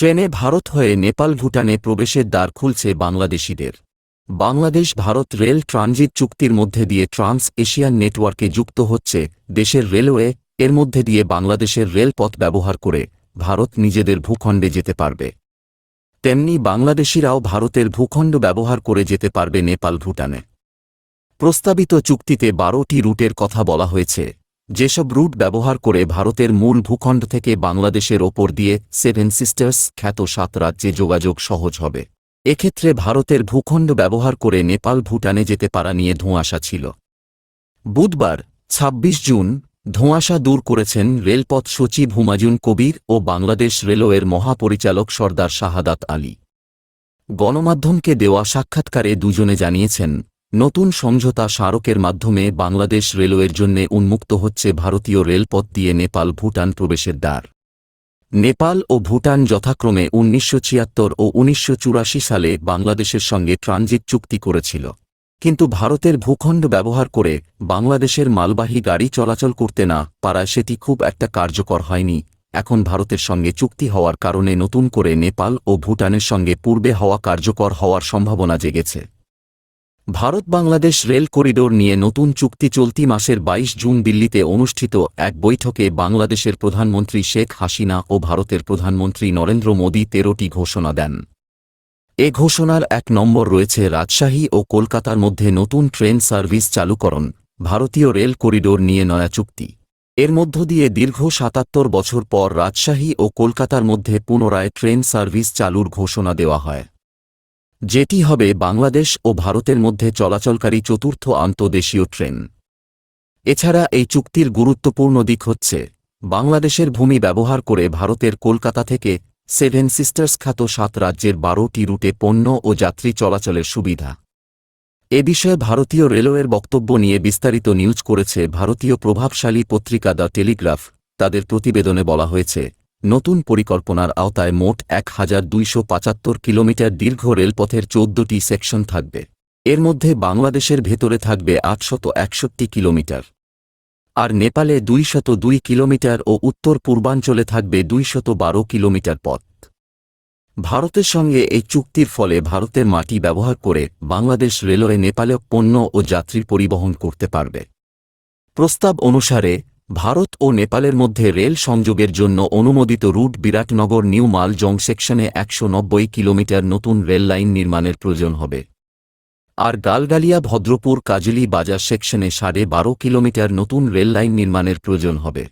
ট্রেনে ভারত হয়ে নেপাল ভুটানে প্রবেশের দ্বার খুলছে বাংলাদেশিদের। বাংলাদেশ ভারত রেল ট্রানজিট চুক্তির মধ্যে দিয়ে ট্রান্স এশিয়ান নেটওয়ার্কে যুক্ত হচ্ছে দেশের রেলওয়ে, এর মধ্যে দিয়ে বাংলাদেশের রেলপথ ব্যবহার করে ভারত নিজেদের ভূখণ্ডে যেতে পারবে। তেমনি বাংলাদেশিরাও ভারতের ভূখণ্ড ব্যবহার করে যেতে পারবে নেপাল ভুটানে। প্রস্তাবিত চুক্তিতে বারোটি রুটের কথা বলা হয়েছে। যেসব রুট ব্যবহার করে ভারতের মূল ভূখণ্ড থেকে বাংলাদেশের ওপর দিয়ে সেভেন সিস্টার্স খ্যাত সাত রাজ্যে যোগাযোগ সহজ হবে। এক্ষেত্রে ভারতের ভূখণ্ড ব্যবহার করে নেপাল ভুটানে যেতে পারা নিয়ে ধোঁয়াশা ছিল। বুধবার ২৬ জুন, ধোঁয়াশা দূর করেছেন রেলপথ সচিব হুমায়ুন কবির ও বাংলাদেশ রেলওয়ের মহাপরিচালক সর্দার শাহাদাত আলী। গণমাধ্যমকে দেওয়া সাক্ষাৎকারে দুজনে জানিয়েছেন নতুন সমঝোতা স্মারকের মাধ্যমে বাংলাদেশ রেলওয়ের জন্য উন্মুক্ত হচ্ছে ভারতীয় রেলপথ দিয়ে নেপাল ভুটান প্রবেশের দ্বার। নেপাল ও ভুটান যথাক্রমে উনিশশো ছিয়াত্তর ও উনিশশো চুরাশি সালে বাংলাদেশের সঙ্গে ট্রানজিট চুক্তি করেছিল। কিন্তু ভারতের ভূখণ্ড ব্যবহার করে বাংলাদেশের মালবাহী গাড়ি চলাচল করতে না পারায় সেটি খুব একটা কার্যকর হয়নি। এখন ভারতের সঙ্গে চুক্তি হওয়ার কারণে নতুন করে নেপাল ও ভুটানের সঙ্গে পূর্বে হওয়া কার্যকর হওয়ার সম্ভাবনা জেগেছে। ভারত বাংলাদেশ রেল করিডোর নিয়ে নতুন চুক্তি চলতি মাসের ২২ জুন দিল্লিতে অনুষ্ঠিত এক বৈঠকে বাংলাদেশের প্রধানমন্ত্রী শেখ হাসিনা ও ভারতের প্রধানমন্ত্রী নরেন্দ্র মোদী তেরোটি ঘোষণা দেন। এ ঘোষণার এক নম্বর রয়েছে রাজশাহী ও কলকাতার মধ্যে নতুন ট্রেন সার্ভিস চালুকরণ ভারতীয় রেল করিডোর নিয়ে নয়া চুক্তি। এর মধ্য দিয়ে দীর্ঘ সাতাত্তর বছর পর রাজশাহী ও কলকাতার মধ্যে পুনরায় ট্রেন সার্ভিস চালুর ঘোষণা দেওয়া হয়। যেটি হবে বাংলাদেশ ও ভারতের মধ্যে চলাচলকারী চতুর্থ আন্তদেশীয় ট্রেন। এছাড়া এই চুক্তির গুরুত্বপূর্ণ দিক হচ্ছে, বাংলাদেশের ভূমি ব্যবহার করে ভারতের কলকাতা থেকে সেভেন সিস্টার্স খ্যাত সাত রাজ্যের বারোটি রুটে পণ্য ও যাত্রী চলাচলের সুবিধা। এ বিষয়ে ভারতীয় রেলওয়ের বক্তব্য নিয়ে বিস্তারিত নিউজ করেছে ভারতীয় প্রভাবশালী পত্রিকা দ্য টেলিগ্রাফ। তাদের প্রতিবেদনে বলা হয়েছে নতুন পরিকল্পনার আওতায় মোট এক হাজার দুইশো পাচাত্তর কিলোমিটার দীর্ঘ রেলপথের চোদ্দটি সেকশন থাকবে। এর মধ্যে বাংলাদেশের ভেতরে থাকবে আটশত একষট্টি কিলোমিটার। আর নেপালে দুইশত দুই কিলোমিটার ও উত্তর পূর্বাঞ্চলে থাকবে দুইশত বারো কিলোমিটার পথ। ভারতের সঙ্গে এই চুক্তির ফলে ভারতের মাটি ব্যবহার করে বাংলাদেশ রেলওয়ে নেপালে পণ্য ও যাত্রী পরিবহন করতে পারবে। প্রস্তাব অনুসারে ভারত ও নেপালের মধ্যে রেল সংযোগের জন্য অনুমোদিত রুট বিরাটনগর নিউ মাল জং সেকশনে একশো নব্বই কিলোমিটার নতুন রেল লাইন নির্মাণের প্রয়োজন হবে। আর গালগালিয়া ভদ্রপুর কাজলি বাজার সেকশনে সাড়ে বারো কিলোমিটার নতুন রেল লাইন নির্মাণের প্রয়োজন হবে।